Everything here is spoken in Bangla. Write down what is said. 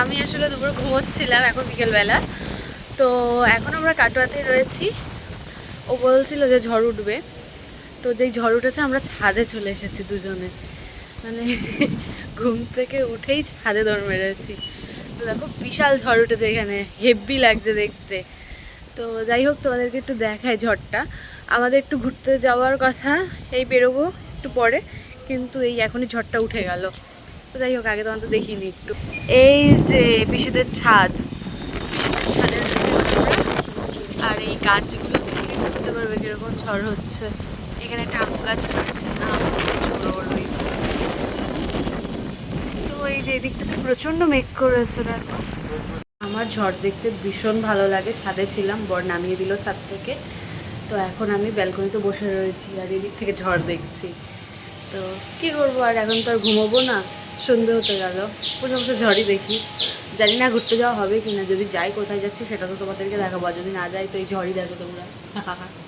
আমি আসলে দুপুর ঘুমোচ্ছিলাম এখন বিকেলবেলা। তো এখন আমরা কাটোয়াতে রয়েছি। ও বলছিল যে ঝড় উঠবে। তো যেই ঝড় উঠেছে, আমরা ছাদে চলে এসেছি দুজনে। মানে ঘুম থেকে উঠেই ছাদে দৌড় মেরেছি। তো দেখো, বিশাল ঝড় উঠেছে এখানে। হেভি লাগছে দেখতে। তো যাই হোক, তোমাদেরকে একটু দেখায় ঝড়টা। আমাদের একটু ঘুরতে যাওয়ার কথা, এই বেরোবো একটু পরে। কিন্তু এই এখনই ঝড়টা উঠে গেল। তো যাই হোক, আগে তোমাদের দেখিনি একটু। এই যে পিসিদের ছাদ, পিসিদের ছাদে রয়েছে আর এই গাছগুলো দেখলে বুঝতে পারবে কীরকম ঝড় হচ্ছে। এখানে একটা আম গাছ রয়েছে আম। তো এই যে এদিকটাতে প্রচণ্ড মেঘ করেছে, দেখো। আমার ঝড় দেখতে ভীষণ ভালো লাগে, ছাদে ছিলাম, বর নামিয়ে দিল ছাদ থেকে। তো এখন আমি ব্যালকনিতে বসে রয়েছি, আর এদিক থেকে ঝড় দেখছি। তো কি করব, আর এখন তো আর ঘুমোবো না। সন্ধে হতে গেল। বসে বসে ঝড়ই দেখি। জানি না ঘুরতে যাওয়া হবে কিনা, যদি যাই কোথায় যাচ্ছি সেটা তো তোমাদেরকে দেখাবো যদি না যাই তো এই ঝড়ই দেখো তোমরা।